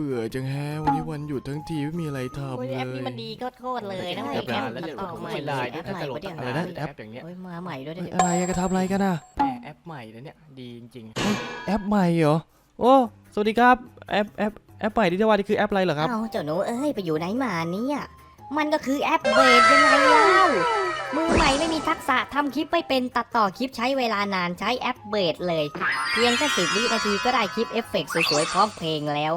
เบื่อจังแฮะวันนี้วันหยุดทั้งทีไม่มีอะไรทำโอ้ยเลแอปนี้ยมันดีโคตรๆเลยนะใช่เว้ยแอแอปปแล้วตัเดี๋ดยวต่อผมใหม่ไม่ได้แอด้วยปถ้าใหม่ตลกปะเนี่ยอะไรนะแอปอย่างเงี้ยโอ้ยมาใหม่ด้วยเฮ้ยเนี่ยอะไรอะกระทำอะไรกันอะแหมแอปใหม่แล้วเนี่ยดีจริงแอปใหม่เหรอ โอ้ สวัสดีครับ แอปแอปแอปใหม่ที่จะว่านี่คือแอปอะไรเหรอครับ เอ้าเจ้าหนูเอ้ยไปอยู่ไหนมาเนี่ยมันก็คือแอปเบดยังไงเล่ามือใหม่ไม่มีทักษะทำคลิปไม่เป็นตัดต่อคลิปใช้เวลานานใช้แอปเบดเลย เพียงแค่สิบวินาทีก็ได้คลิปเอฟเฟกต์สวยๆพร้อมเพลงแล้ว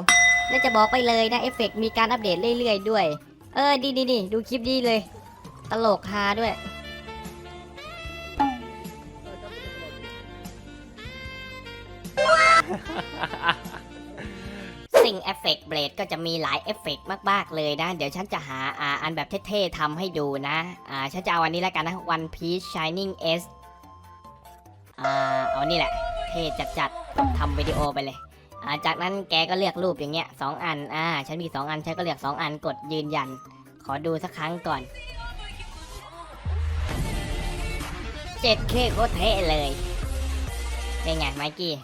และจะบอกไปเลยนะเอฟเฟกต์มีการอัปเดตเรื่อยๆด้วย เออดีดีดีดูคลิปดีเลย ตลกฮาด้วย สิ่งเอฟเฟกต์เบลดก็จะมีหลายเอฟเฟกต์มากๆเลยนะ เดี๋ยวฉันจะหาอ่าอันแบบเท่ๆทำให้ดูนะอ่าฉันจะเอาอันนี้แล้วกันนะ One Piece Shining S อ่าเอานี่แหละ เท่จัดๆทำวิดีโอไปเลย อ่าจากนั้นแกก็เลือกรูปอย่างเงี้ยสองอันอ่าฉันมีสองอันฉันก็เลือกสองอันกดยืนยัน ขอดูสักครั้งก่อนเจ็ดเคโคตรเท่เลยเป็นไงไมกี้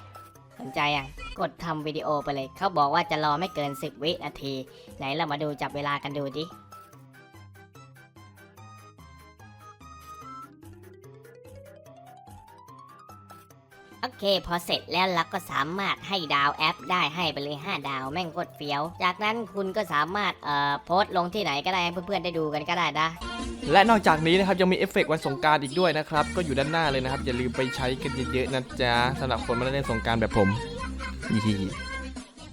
สนใจอะกดทำวิดีโอไปเลย เขาบอกว่าจะรอไม่เกิน 10 วินาที ไหนเรามาดูจับเวลากันดูดิ เคพอเสร็จแล้วเราก็สามารถให้ดาวแอปได้ให้ไปเลย 5 ดาวแม่งโคตรเฟี้ยว จากนั้นคุณก็สามารถเอ่อโพสต์ลงที่ไหนก็ได้ให้เพื่อนๆได้ดูกันก็ได้นะ และนอกจากนี้นะครับยังมีเอฟเฟกต์วันสงกรารอีกด้วยนะครับ ก็อยู่ด้านหน้าเลยนะครับ อย่าลืมไปใช้กันเยอะๆนะจ๊ะสำหรับคนมาเล่นสงกรารแบบผม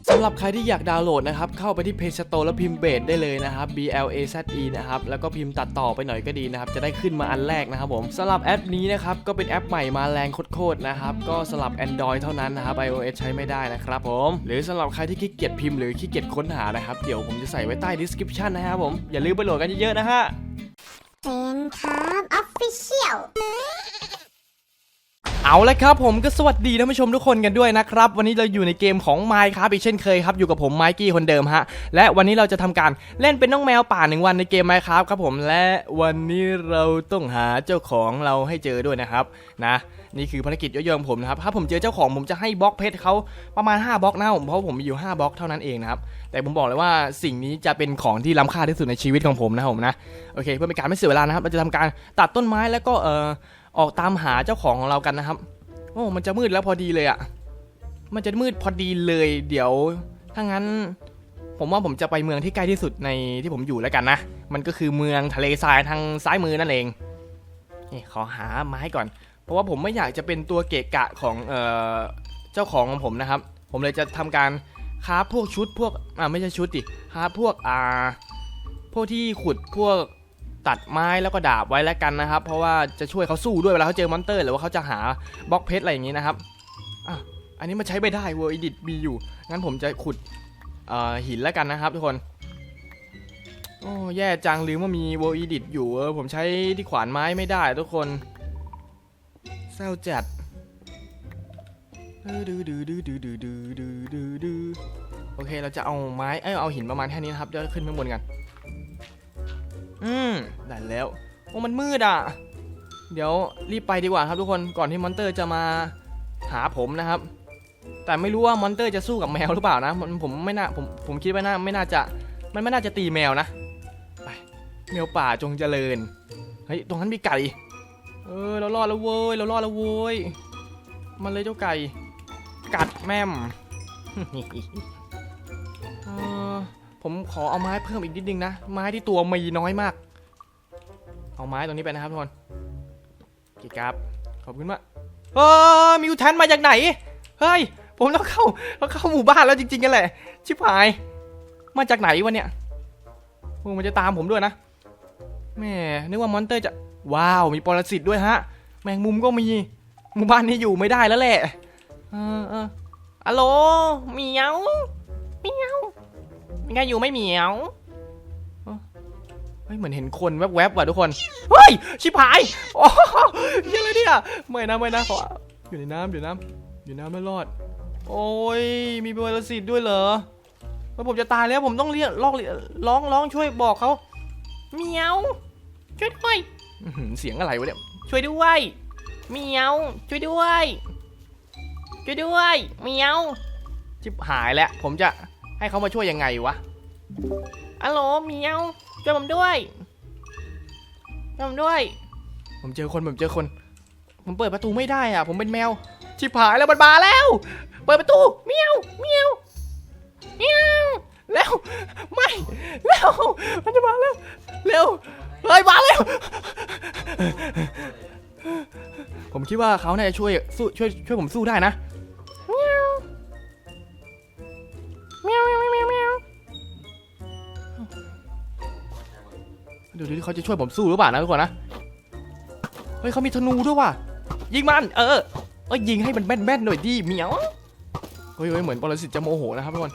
สำหรับใครที่อยากดาวน์โหลดนะครับ เข้าไปที่ Play Store แล้วพิมพ์เบสได้เลยนะครับ B L A Z E นะครับ แล้วก็พิมพ์ตัดต่อไปหน่อยก็ดีนะครับ จะได้ขึ้นมาอันแรกนะครับผมสำหรับแอปนี้นะครับ ก็เป็นแอปใหม่มาแรงโคตรๆนะครับ ก็สำหรับ Android เท่านั้นนะครับ iOS ใช้ไม่ได้นะครับผม หรือสำหรับใครที่ขี้เกียจพิมพ์หรือขี้เกียจค้นหานะครับ เดี๋ยวผมจะใส่ไว้ใต้ description นะครับผม อย่าลืมไปโหลดกันเยอะๆนะฮะเป็นครับออฟฟิ เอาละครับผมก็สวัสดีท่านผู้ชมทุกคนกันด้วยนะครับ วันนี้เราอยู่ในเกมของ Minecraft อีกเช่นเคยครับอยู่กับผมไมกี้คนเดิมฮะและวันนี้เราจะทำการเล่นเป็นน้องแมวป่าหนึ่งวันในเกม Minecraft ครับผมและวันนี้เราต้องหาเจ้าของเราให้เจอด้วยนะครับนะนี่คือภารกิจย่อยๆของผมนะครับถ้าผมเจอเจ้าของผมจะให้บล็อกเพชรเขาประมาณ 5บล็อกนะผมเพราะผมมีอยู่5บล็อกเท่านั้นเองนะครับแต่ผมบอกเลยว่าสิ่งนี้จะเป็นของที่ล้ำค่าที่สุดในชีวิตของผมนะผมนะโอเค เพื่อเป็นการไม่เสียเวลานะครับเราจะทำการตัดต้นไม้แล้วก็เอ่อ ออกตามหาเจ้าของของเรากันนะครับ โอ้ มันจะมืดแล้วพอดีเลยอะ่ะ มันจะมืดพอดีเลย เดี๋ยว ถ้างั้น ผมว่าผมจะไปเมืองที่ใกล้ที่สุดในที่ผมอยู่แล้วกันนะ มันก็คือเมืองทะเลทรายทางซ้ายมือนั่นเอง นี่ขอหาไม้ก่อน เพราะว่าผมไม่อยากจะเป็นตัวเกะกะของเอ่อเจ้าของของผมนะครับ ผมเลยจะทำการคราพวกชุดพวก อ่าไม่ใช่ชุดดิคราพวกอ่า พวกที่ขุดพวก ตัดไม้แล้วก็ดาบไว้แล้วกันนะครับ เพราะว่าจะช่วยเขาสู้ด้วยเวลาเขาเจอมอนเตอร์หรือว่าเขาจะหาบล็อกเพชรอะไรอย่างนี้นะครับอะอันนี้มันใช้ไม่ได้เวอร์อิดิตมีอยู่งั้นผมจะขุดอ่อหินแล้วกันนะครับ ทุกคนโอ้แย่จังลืมว่ามีเวอร์อิดิตอยู่เออผมใช้ที่ขวานไม้ไม่ได้ทุกคนเศร้าจัดดื้อดื้อดื้อดื้อดื้อดื้อดื้อดื้อดื้อโอเคเราจะเอาไม้เอ้ยเอาหินประมาณแค่นี้นะครับจะขึ้นข้างบนกัน อืมได้แล้วโอ้มันมืดอะ เดี๋ยวรีบไปดีกว่าครับทุกคนก่อนที่มอนเตอร์จะมาหาผมนะครับ แต่ไม่รู้ว่ามอนเตอร์จะสู้กับแมวหรือเปล่านะมันผมไม่น่าผมผมคิดว่าน่าไม่น่าจะมันไม่น่าจะตีแมวนะไปแมวป่าจงเจริญเฮ้ยตรงนั้นมีไก่เออเรารอดแล้วเว้ยเรารอดแล้วเว้ยมันเลยเจ้าไก่ กัดแม่มเออ ผมขอเอาไม้เพิ่มอีกนิดนึงนะ ไม้ที่ตัวมีน้อยมาก เอาไม้ตรงนี้ไปนะครับทุกคนโอเคครับ ขอบคุณมากเออมิวแทนมาจากไหน เฮ้ย ผมต้องเข้าต้องเข้าหมู่บ้านแล้วจริงๆกันแหละ ชิบหาย มาจากไหนวะเนี่ยโอ้มันจะตามผมด้วยนะ แม่นึกว่ามอนเตอร์จะ ว้าว มีปรสิตด้วยฮะ แมงมุมก็มี หมู่บ้านนี้อยู่ไม่ได้แล้วแหละ เออเอออะโหลเมียวเมียว มีใครอยู่ไม่เหมียวเฮ้ยเหมือนเห็นคนแวบๆว่ะทุกคน เฮ้ย ชิบหายโอ้ยยังไงเนี่ยไม่นะไม่นะขออยู่ในน้ำอยู่น้ำอยู่น้ำไม่รอด โอ้ย มีปรสิตด้วยเหรอแล้วผมจะตายแล้วผมต้องเรียกร้องร้องร้องช่วยบอกเขาเหมียว ช่วยด้วยเสียงอะไรวะเนี่ย ช่วยด้วยเหมียว ช่วยด้วย ช่วยด้วยเหมียวชิบหายแล้วผมจะ ให้ให้เขามาช่วยยังไงวะอัลโหลเหมียวช่วยผมด้วยช่วยผมด้วย ผมเจอคนผมเจอคน ผมเปิดประตูไม่ได้อะ ผมเป็นแมว ชิบหายแล้วมันมาแล้ว เปิดประตูเมียวเมียวเมียวแล้วไม่แล้วมันจะมาแล้วเร็วเฮ้ยมาแล้วผมคิดว่าเขาน่าจะช่วยสู้ช่วยช่วยผมสู้ได้นะ ดูดิเขาจะช่วยผมสู้หรือเปล่านะทุกคนนะ เฮ้ยเขามีธนูด้วยว่ะ ยิงมัน เออเอ้ยยิงให้มันแม่นแม่นๆหน่อยดิเหมียวเฮ้ยเฮ้ยเหมือนปรสิตจะโมโหนะครับทุกคน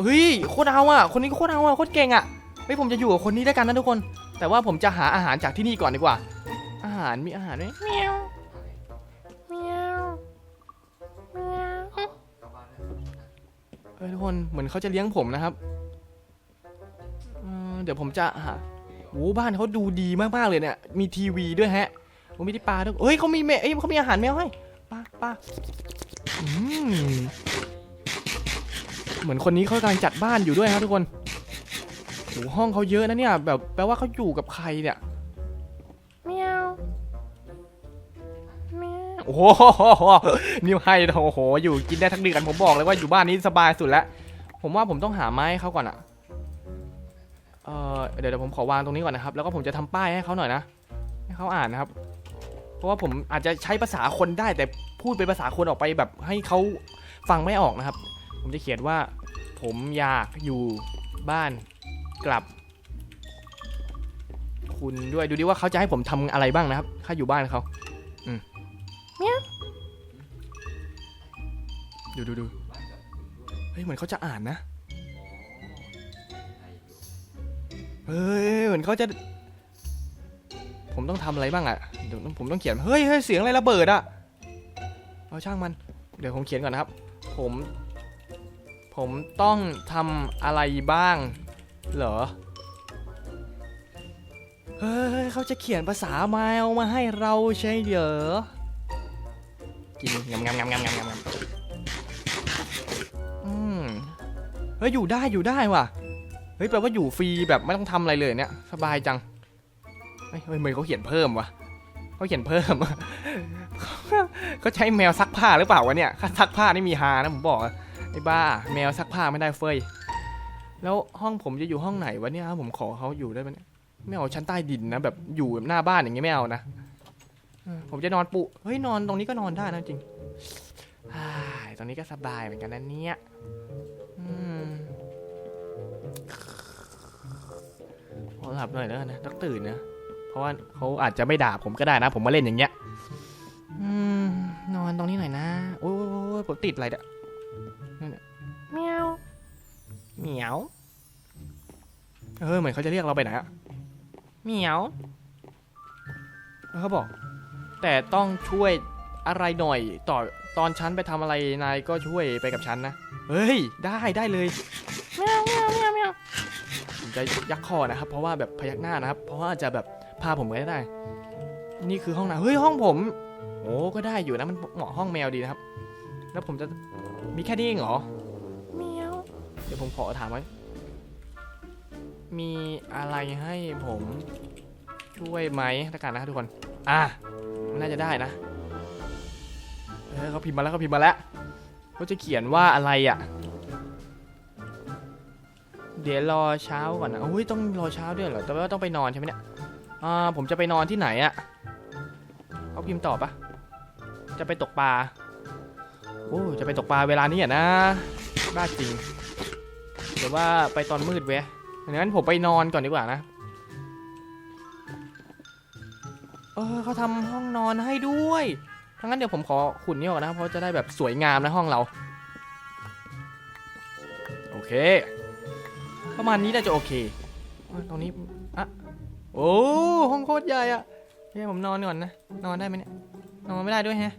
เฮ้ยโคตรเอาอะ คนนี้ก็โคตรเอาอะโคตรเก่งอะเฮ้ยผมจะอยู่กับคนนี้ด้วยกันนะทุกคน แต่ว่าผมจะหาอาหารจากที่นี่ก่อนดีกว่า อาหารมีอาหารไหมเมียวเมียวเมียวเฮ้ยทุกคนเหมือนเขาจะเลี้ยงผมนะครับ เออเดี๋ยวผมจะหาโอ้บ้านเขาดูดีมากๆเลยเนี่ย มีทีวีด้วยแฮะผมมีที่ปลาด้วยเฮ้ยเขามีแมวเอ้ยเขามีอาหารแมวให้ปลาปลาอืมเหมือนคนนี้เขากำลังจัดบ้านอยู่ด้วยครับทุกคนโหห้องเขาเยอะนะเนี่ย แบบแปลว่าเขาอยู่กับใครเนี่ยเมียวเมียวโอ้โหนิวให้โอ้โห อยู่กินได้ทั้งเดือนผมบอกเลยว่าอยู่บ้านนี้สบายสุดแล้ว ผมว่าผมต้องหาไม้ให้เขาก่อนอะ เออเดี๋ยวเดี๋ยวผมขอวางตรงนี้ก่อนนะครับ แล้วก็ผมจะทำป้ายให้เขาหน่อยนะ ให้เขาอ่านนะครับ เพราะว่าผมอาจจะใช้ภาษาคนได้ แต่พูดเป็นภาษาคนออกไปแบบให้เขาฟังไม่ออกนะครับ ผมจะเขียนว่า ผมอยากอยู่บ้านกลับ คุณด้วยดูดิว่าเขาจะให้ผมทำอะไรบ้างนะครับ ถ้าอยู่บ้านเขาอืมเมียวดูดูดูเฮ้ยเหมือนเขาจะอ่านนะ เฮ้ยเหมือนเขาจะ ผมต้องทำอะไรบ้างอะเดี๋ยวผมต้องเขียน เฮ้ยเฮ้ยเสียงอะไรระเบิดอะเอาช่างมัน เดี๋ยวผมเขียนก่อนนะครับ ผม ผมต้องทำอะไรบ้าง เหรอ เฮ้ยเขาจะเขียนภาษาไมลมาให้เราใช่เหรอ กินงำงำงำงำงำงำงำอืมเฮ้ยอยู่ได้อยู่ได้ว่ะ เฮ้ยแปลว่าอยู่ฟรีแบบไม่ต้องทำอะไรเลยเนี่ยสบายจังเฮ้ยเฮ้ยเหมือนเขาเขียนเพิ่มว่ะเขาเขียนเพิ่มเขาใช้แมวซักผ้าหรือเปล่าวะเนี่ยซักผ้านี่มีฮานะผมบอกไอ้บ้า แมวซักผ้าไม่ได้เฟยแล้วห้องผมจะอยู่ห้องไหนวะเนี่ยผมขอเขาอยู่ได้ไหมไม่เอาชั้นใต้ดินนะแบบอยู่หน้าบ้านอย่างเงี้ยไม่เอานะผมจะนอนปุเฮ้ยนอนตรงนี้ก็นอนได้นะจริงอตรงนี้ก็สบายเหมือนกันนะเนี่ย ขอหลับหน่อยแล้วกันนะต้องตื่นนะ เพราะว่าเขาอาจจะไม่ด่าผมก็ได้นะ ผมมาเล่นอย่างเงี้ยอืมนอนตรงนี้หน่อยนะ โอ้ยผมติดอะไรเนี่ยนั่นน่ะเมียวเหมียวเออเหมือนเขาจะเรียกเราไปไหนอะเหมียวแล้วเขาบอก แต่ต้องช่วยอะไรหน่อยต่อตอนฉันไปทำอะไรนายก็ช่วยไปกับฉันนะ เฮ้ย ได้ได้เลย จะยักคอนะครับ เพราะว่าแบบพยักหน้านะครับ เพราะว่าจะแบบพาผมไปได้ นี่คือห้องน้ำเฮ้ยห้องผม โอ้ก็ได้อยู่นะมันเหมาะห้องแมวดีนะครับ แล้วผมจะมีแค่นี้เองเหรอแมวเดี๋ยวผมขอถามไว้ มีอะไรให้ผมช่วยไหมละกันนะครับทุกคน อะมันน่าจะได้นะ เออเขาพิมพ์มาแล้วเขาพิมพ์มาแล้วเขาจะเขียนว่าอะไรอะ เดี๋ยวรอเช้าก่อนนะอุ้ยต้องรอเช้าด้วยเหรอ แต่ว่าต้องไปนอนใช่ไหมเนี่ย อ่า ผมจะไปนอนที่ไหนอะเขาพิมพ์ตอบปะจะไปตกปลา โอ้ จะไปตกปลาเวลานี้อะนะ บ้าจริงหรือว่าไปตอนมืดเว้ยงั้นผมไปนอนก่อนดีกว่านะ เออเขาทำห้องนอนให้ด้วย ทั้างนั้นเดี๋ยวผมขอขุนนี่ออกนะ เพราะจะได้แบบสวยงามนะห้องเรา โอเค ประมาณนี้น่าจะโอเคเอ้ยตรงนี้อะโอ้ห้องโคตรใหญ่อะให้ผมนอนก่อนนะ นอนได้ไหมเนี่ย นอนไม่ได้ด้วยแฮะ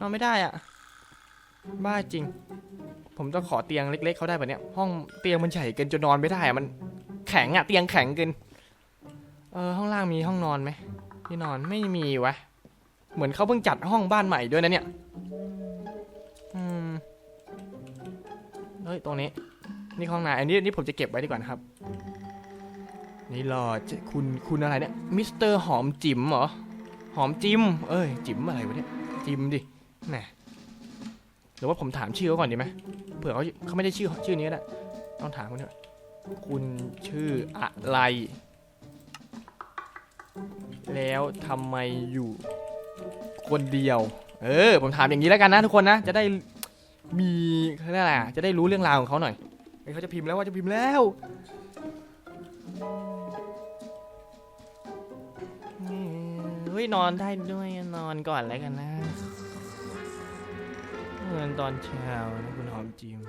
นอนไม่ได้อะบ้าจริง ผมต้องขอเตียงเล็ก ๆเขาได้ปะเนี่ย ห้องเตียงมันใหญ่เกินจนนอนไม่ได้อะมันแข็งอะเตียงแข็งเกิน เออห้องล่างมีห้องนอนไหมที่นอนไม่มีวะ เหมือนเขาเพิ่งจัดห้องบ้านใหม่ด้วยนะเนี่ย อืม เฮ้ยตรงนี้ นี่ห้องนายอันนี้นี่ผมจะเก็บไว้ดีกว่านะครับ นี่รอจ๊คุณคุณอะไรเนี่ยมิสเตอร์หอมจิ๋มเหรอหอมจิมเอ้ยจิ๋มอะไรวะเนี่ยจิมดิแหมหรือว่าผมถามชื่อเขาก่อนดีไหมเผื่อเขาเขาไม่ได้ชื่อชื่อนี้ก็ได้ต้องถามเขาเนี่ยคุณชื่ออะไร แล้วทำไมอยู่คนเดียว เออ ผมถามอย่างนี้แล้วกันนะทุกคนนะ จะได้มีเขาเรียกอะไรจะได้รู้เรื่องราวของเขาหน่อย ฮ้ยเขาจะพิมพ์แล้วว่าจะพิมพ์แล้วเฮ้ยนอนได้ด้วยนอนก่อนแล้วกันนะเงินตอนเช้านะคุณหอมจิม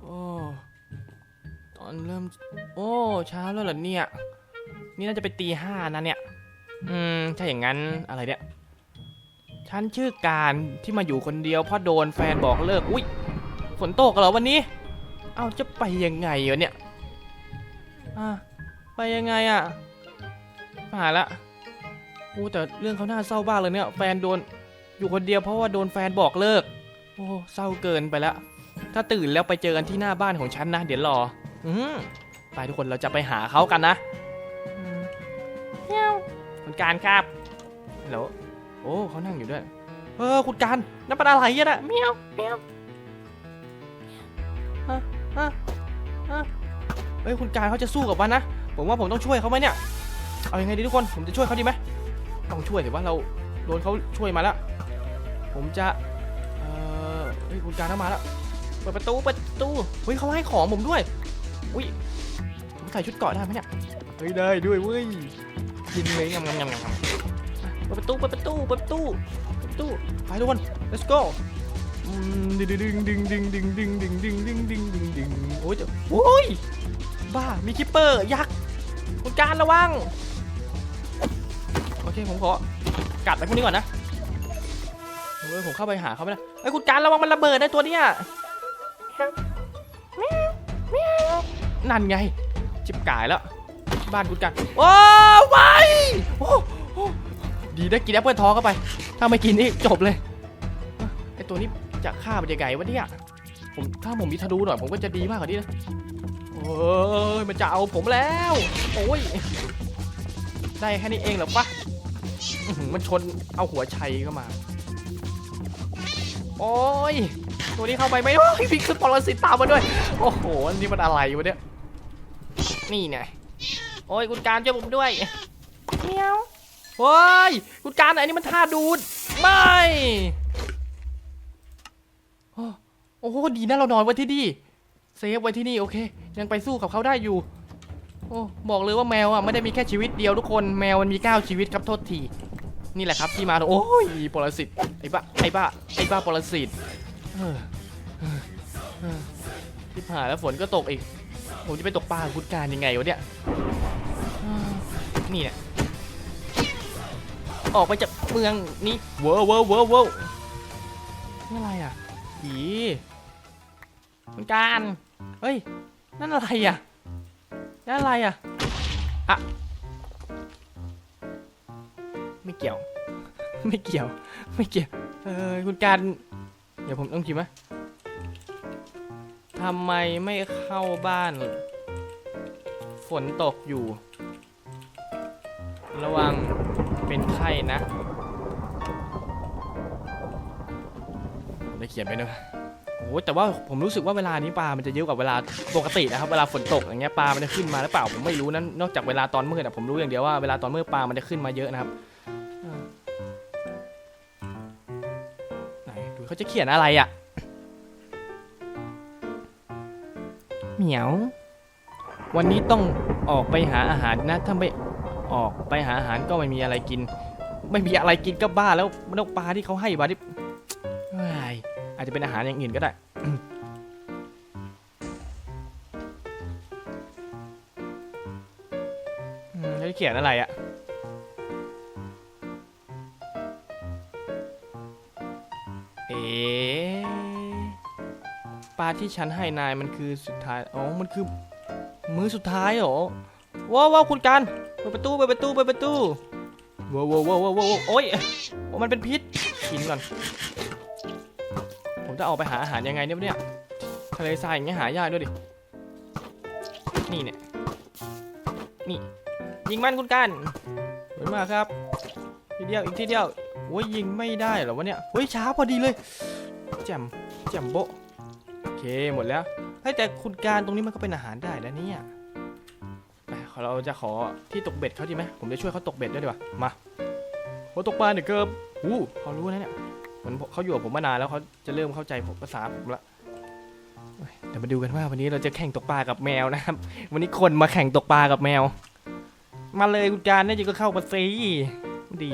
โอ้ตอนเริ่ม โอ้เช้าแล้วเหรอเนี่ย นี่น่าจะเป็นตีห้านะเนี่ย อืมถ้าอย่างนั้นอะไรเนี่ย ฉันชื่อการที่มาอยู่คนเดียวเพราะโดนแฟนบอกเลิก อุ้ยฝนตกเหรอวันนี้ เอ้าจะไปยังไงวะเนี่ย อะไปยังไงอะผ่าละอู้แต่เรื่องเขาน่าเศร้าบ้าเลยเนี่ย แฟนโดนอยู่คนเดียวเพราะว่าโดนแฟนบอกเลิก โอ้เศร้าเกินไปแล้วถ้าตื่นแล้วไปเจอกันที่หน้าบ้านของฉันนะ เดี๋ยวรอ อืมไปทุกคนเราจะไปหาเขากันนะ การครับแล้วโอ้เขานั่งอยู่ด้วย เออคุณการนั่นเป็นอะไรอะนะเมียวเมียวฮะฮะฮะเฮ้ยคุณการเขาจะสู้กับมันนะ ผมว่าผมต้องช่วยเขาไหมเนี่ย เอายังไงดีทุกคน ผมจะช่วยเขาดีไหมต้องช่วยถือว่าเราโดนเขาช่วยมาแล้ว ผมจะ เออเฮ้ยคุณการเข้ามาแล้ว เปิดประตูเปิดประตู เฮ้ยเขาให้ของผมด้วย อุ้ยผมใส่ชุดเกราะได้ไหมเนี่ย เฮ้ยได้ด้วยเว้ย กินเลยงำงำงำงำงำเปิดประตูเปิดประตูเปิดประตูเปิดประตูไปทุกคน let's go อืมดึงดึงดึงดึงดึงดึงดึงดึงดึงดึงดึงดึงโอ้ยจะโอ้ยบ้ามีคิปเปอร์ยักษ์คุณการระวังโอเคผมขอกัดไปพวกนี้ก่อนนะเฮ้ยผมเข้าไปหาเขาไม่ได้ไอ้ยคุณการระวังมันระเบิดนะตัวเนี้ยนั่นไงจิบกายแล้ว บ้านคุณการโอ้ไปโอ้โอ้ดีได้กินแอปเปิลทองเข้าไป ถ้าไม่กินนี่จบเลยไอตัวนี้จะฆ่ามันยังไงวะเนี่ยผมถ้าผมมีธนูหน่อยผมก็จะดีมากกว่านี้นะโอ้ยมันจะเอาผมแล้ว โอ้ยได้แค่นี้เองเหรอปะมันชนเอาหัวชัยเข้ามา โอ้ยตัวนี้เข้าไปไหมโอ้ยพิกซ์ปรสิตตามมาด้วย โอ้โหนนี้มันอะไรวะเนี่ย นี่ไง โอ้ยคุณการช่วยผมด้วยเมียวโอ้ยคุณการอันนี้มันท่าดูดไม่โอ้โอ้โหดีนะเรานอนไว้ที่นี่เซฟไว้ที่นี่โอเค ยังไปสู้กับเขาได้อยู่โอ้บอกเลยว่าแมวอะไม่ได้มีแค่ชีวิตเดียวทุกคนแมวมันมี9ชีวิตครับโทษทีนี่แหละครับที่มาโอ้ยปรสิตไอ้บ้าไอ้บ้าไอ้บ้าปรสิตเออเออเออที่ผ่านแล้วฝนก็ตกอีกผมจะไปตกปลากับคุณการยังไงวะเนี่ยเออ นี่เนี่ยออกไปจากเมืองนี้เว้อเว้อเว้อเว้อนี่อะไรอะผีคุณการเฮ้ย นั่นอะไรอะนั่นอะไรอะอะไม่เกี่ยว ไม่เกี่ยว ไม่เกี่ยว เออคุณการ เดี๋ยวผมต้องพิมพ์ไหมทำไมไม่เข้าบ้าน ฝนตกอยู่ ระวังเป็นไข้นะได้เขียนไปนะโอ้แต่ว่าผมรู้สึกว่าเวลานี้ปลา มันจะเยอะกว่าเวลาปกตินะครับ เวลาฝนตกอย่างเงี้ยปลา มันจะขึ้นมาหรือเปล่า ผมไม่รู้นะนนอกจากเวลาตอนมืดอะผมรู้อย่างเดียวว่าเวลาตอนมืดปลา มันจะขึ้นมาเยอะนะครับ ไหนดูเขาจะเขียนอะไรอะ่ะ เหมียว วันนี้ต้องออกไปหาอาหารนะ ถ้าไม่ ออกไปหาอาหารก็ไม่มีอะไรกิน ไม่มีอะไรกินก็บ้าแล้วนกปลาที่เขาให้มาที่อาจจะเป็นอาหารอย่างอื่นก็ได้แล้วเขียนอะไรอะเอ๋ปลาที่ฉันให้นายมันคือสุดท้าย อ๋อ มันคือ มื้อสุดท้ายเหรอ ว้าวว้าวคุณการ ปิดประตูเปิดประตูเปิดประตูว้าวว้าวว้าวว้าวโอ้ยโอ้มันเป็นพิษกินก่อน ผมจะเอาไปหาอาหารยังไงเนี่ยเนี่ยทะเลทรายอย่างเงี้ยหายากด้วยดิ นี่เนี่ย นี่ ยิงมันคุณการสวยมากครับ ทีเดียวอีกทีเดียวโอ้ยยิงไม่ได้เหรอวะเนี่ยเฮ้ยช้าพอดีเลย แจ่มแจ่มโบโอเคหมดแล้วเฮ้แต่คุณการตรงนี้มันก็เป็นอาหารได้แล้วเนี่ย เราจะขอที่ตกเบ็ดเขาดีไหมผมจะช่วยเขาตกเบ็ดด้วยดีกว่ามาโอตกปลาเนี่ยเกิบอู้เขารู้นะเนี่ยเหมือนเขาอยู่กับผมมานานแล้วเขาจะเริ่มเข้าใจผมภาษาผมละเดี๋ยวมาดูกันว่าวันนี้เราจะแข่งตกปลากับแมวนะครับ วันนี้คนมาแข่งตกปลากับแมว มาเลยคุณการเนี่จะก็เข้ามาซีดี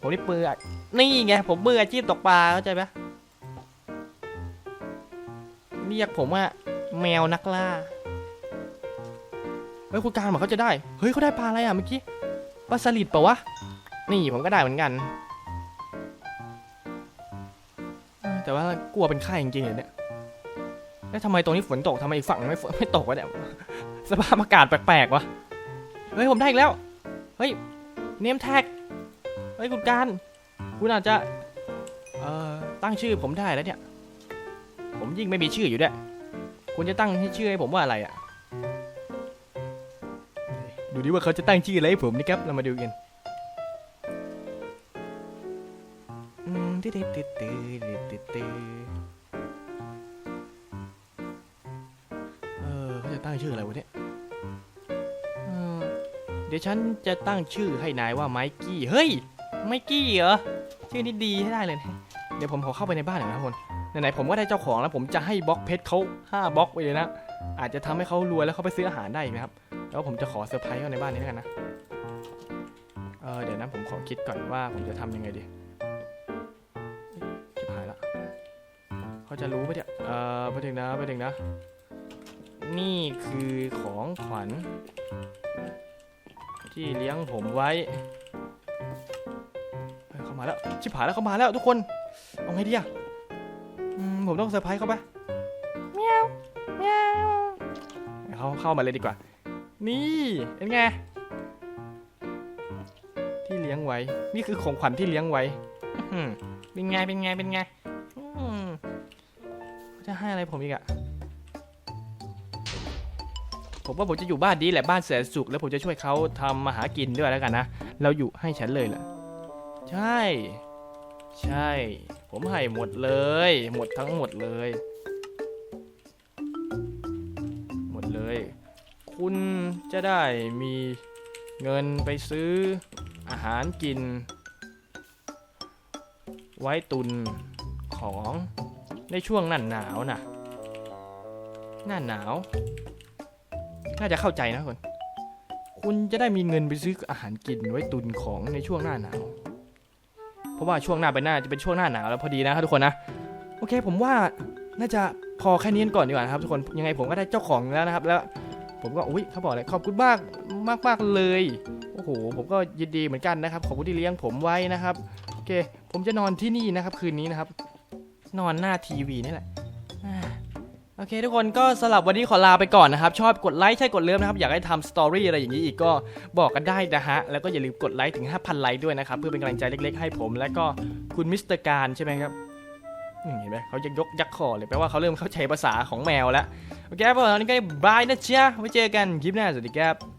ผมนี่มืออนี่ไงผมมืออาชีพตกปลาเข้าใจไหมเรียกผมว่าแมวนักล่า ฮ้ยคุณการบอกเขาจะได้ เฮ้ยเขาได้ปลาอะไรอะเมื่อกี้ ปลาสลิดเปล่าวะ นี่ผมก็ได้เหมือนกัน แต่ว่ากลัวเป็นไข้จริงๆเลยเนี่ย แล้วทำไมตรงนี้ฝนตกทำไมอีกฝั่งไม่ฝนไม่ตกวะเนี่ย สภาพอากาศแปลกๆวะ เฮ้ยผมได้อีกแล้ว เฮ้ย เนมแท็ก เฮ้ยคุณการ คุณอาจจะเอ่อตั้งชื่อผมได้แล้วเนี่ย ผมยิ่งไม่มีชื่ออยู่ด้วย คุณจะตั้งให้ชื่อให้ผมว่าอะไรอะ ดูดิว่าเขาจะตั้งชื่ออะไรให้ผมนะครับ เรามาดูกันอืมตึ๊ดตึ๊ดตึ๊ดตึ๊ดตึ๊ดเออเขาจะตั้งชื่ออะไรวะเนี่ยเดี๋ยวฉันจะตั้งชื่อให้นายว่าไมกี้ เฮ้ย ไมกี้เหรอ ชื่อนี้ดีให้ได้เลยนะเดี๋ยวผมขอเข้าไปในบ้านหน่อยนะทุกคนไหนๆผมก็ได้เจ้าของแล้วผมจะให้บล็อกเพชรเขา5บล็อกไปเลยนะ อาจจะทำให้เขารวยแล้วเขาไปซื้ออาหารได้อีกนะครับ แล้วผมจะขอเซอร์ไพรส์เขาในบ้านนี้แล้วกันนะเออเดี๋ยวนะผมขอคิดก่อนว่าผมจะทำยังไงดีชิบหายละเขาจะรู้ปะเนี่ยเออไปถึงนะไปถึงนะ นี่คือของขวัญ ที่เลี้ยงผมไว้เฮ้ยเขามาแล้วชิบหายแล้วเขามาแล้วทุกคนเอาไงดีอะอืมผมต้องเซอร์ไพรส์เขาปะเมียวเมียวเขาเข้ามาเลยดีกว่า นี่เป็นไง ที่เลี้ยงไว้ นี่คือของขวัญที่เลี้ยงไว้เป็นไง เป็นไง เป็นไงจะให้อะไรผมอีกอะผมว่าผมจะอยู่บ้านดีแหละบ้านแสนสุขแล้วผมจะช่วยเขาทำมาหากินด้วยแล้วกันนะ เราอยู่ให้ฉันเลยแหละใช่ ใช่ ผมให้หมดเลย หมดทั้งหมดเลย คุณจะได้มีเงินไปซื้ออาหารกิน ไว้ตุนของในช่วงหน้าหนาวนะหน้าหนาว น่าจะเข้าใจนะคนคุณจะได้มีเงินไปซื้ออาหารกินไว้ตุนของในช่วงหน้าหนาว เพราะว่าช่วงหน้าไปหน้าจะเป็นช่วงหน้าหนาวแล้วพอดีนะครับทุกคนนะ โอเคผมว่าน่าจะพอแค่นี้ก่อนดีกว่านะครับทุกคน ยังไงผมก็ได้เจ้าของแล้วนะครับ แล้ว ผมก็อุ้ยเขาบอกเลยขอบคุณมากมากมากเลยโอ้โหผมก็ยินดีเหมือนกันนะครับขอบคุณที่เลี้ยงผมไว้นะครับโอเค ผมจะนอนที่นี่นะครับ คืนนี้นะครับ นอนหน้าทีวีนี่แหละโอเคทุกคนก็สำหรับวันนี้ขอลาไปก่อนนะครับ ชอบกดไลค์ใช่กดเลิฟนะครับ อยากให้ทำสตอรี่อะไรอย่างนี้อีกก็บอกกันได้นะฮะ แล้วก็อย่าลืมกดไลค์ถึง 5,000 ไลค์ด้วยนะครับ เพื่อเป็นกำลังใจเล็กๆให้ผม และก็คุณมิสเตอร์การใช่ไหมครับ เห็นไหมเขาจะยกยักคอเลยแปลว่าเขาเริ่มเข้าใจภาษาของแมวแล้ว โอเคครับผมตอนนี้ก็บายนะจ๊ะไว้เจอกันคลิปหน้าสวัสดีครับ